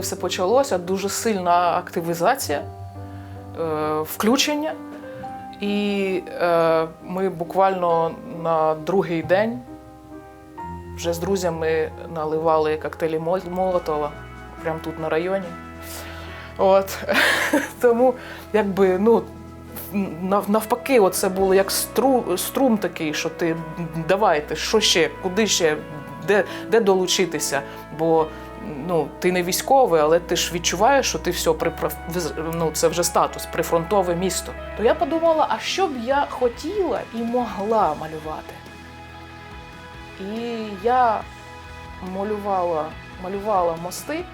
все почалося, дуже сильна активізація, е, включення. І е, ми буквально на другий день вже з друзями наливали коктейлі Молотова прямо тут на районі. От. Тому, якби, ну, навпаки, це було як стру, струм такий, що ти давайте, що ще, куди ще, де, де долучитися. Бо ну, ти не військовий, але ти ж відчуваєш, що ти все при ну, це вже статус, прифронтове місто. То я подумала, а що б я хотіла і могла малювати? І я малювала, малювала мости.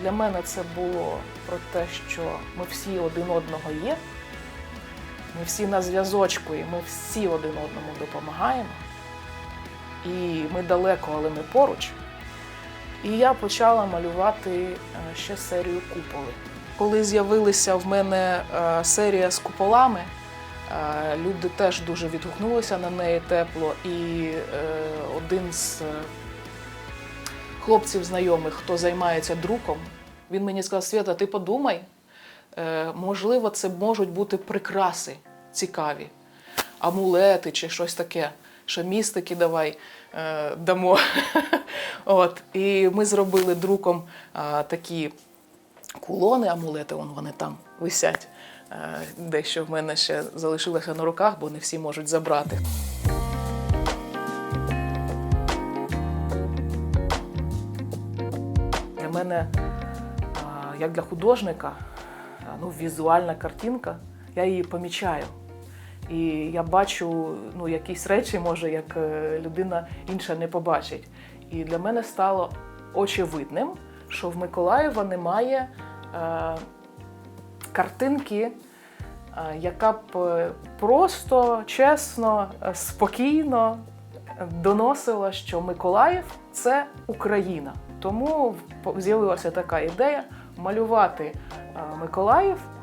Для мене це було про те, що ми всі один одного є. Ми всі на зв'язочку, і ми всі один одному допомагаємо. І ми далеко, але ми поруч. І я почала малювати е, ще серію куполи. Коли з'явилася в мене е, серія з куполами, е, люди теж дуже відгукнулися на неї тепло. І один з хлопців знайомих, хто займається друком, він мені сказав: Свята, ти подумай, можливо, це можуть бути прикраси цікаві, амулети чи щось таке. Що містики давай е, дамо. От. І ми зробили друком е, такі кулони, амулети, вон вони там висять. Е, дещо в мене ще залишилося на руках, бо не всі можуть забрати. Для мене, як для художника, ну, візуальна картинка, я її помічаю. І я бачу ну, якісь речі, може, як е, людина інша не побачить. І для мене стало очевидним, що в Миколаєва немає е, картинки, е, яка б е, просто, чесно, спокійно доносила, що Миколаїв це Україна. Тому з'явилася така ідея малювати Миколаїв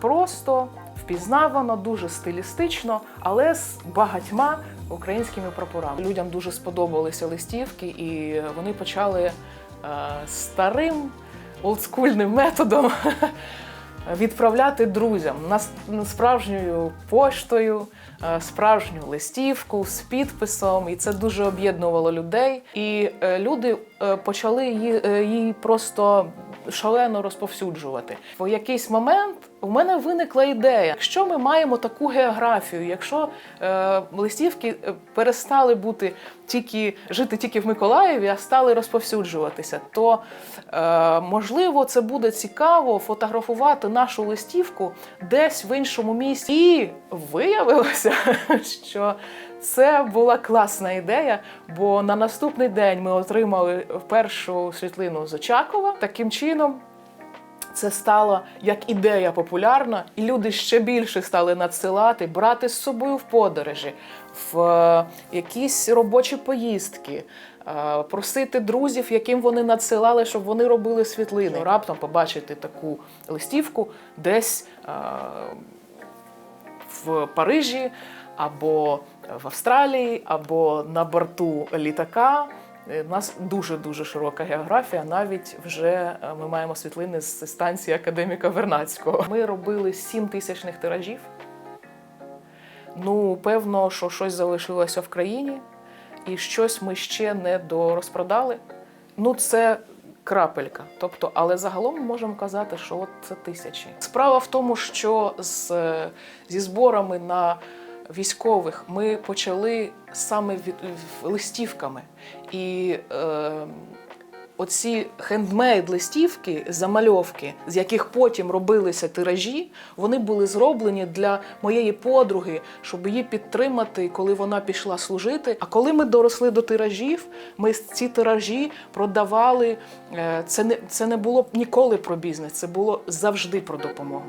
просто, впізнавано, дуже стилістично, але з багатьма українськими прапорами. Людям дуже сподобалися листівки, і вони почали е, старим олдскульним методом відправляти друзям нас справжньою поштою, е, справжню листівку з підписом, і це дуже об'єднувало людей. І е, люди е, почали е, її просто шалено розповсюджувати. В якийсь момент у мене виникла ідея: якщо ми маємо таку географію, якщо е, листівки е, перестали бути тільки жити тільки в Миколаєві, а стали розповсюджуватися, то е, можливо це буде цікаво фотографувати нашу листівку десь в іншому місці. І виявилося, що це була класна ідея, бо на наступний день ми отримали першу світлину з Очакова. Таким чином. Це стало як ідея популярна, і люди ще більше стали надсилати, брати з собою в подорожі, в е, якісь робочі поїздки, е, просити друзів, яким вони надсилали, щоб вони робили світлини. Раптом побачити таку листівку десь е, в Парижі або в Австралії, або на борту літака. Е, У нас дуже дуже широка географія. Навіть вже е, ми маємо світлини з станції академіка Вернацького. Ми робили 7 тисячних тиражів. Ну, певно, що щось залишилося в країні, і щось ми ще не дорозпродали. Ну, це крапелька. Тобто, але загалом ми можемо казати, що от це тисячі. Справа в тому, що з, е, зі зборами на військових ми почали саме від листівками. І е, оці хендмейд листівки, замальовки, з яких потім робилися тиражі, вони були зроблені для моєї подруги, щоб її підтримати, коли вона пішла служити. А коли ми доросли до тиражів, ми ці тиражі продавали. Е, Це не, це не було ніколи про бізнес, це було завжди про допомогу.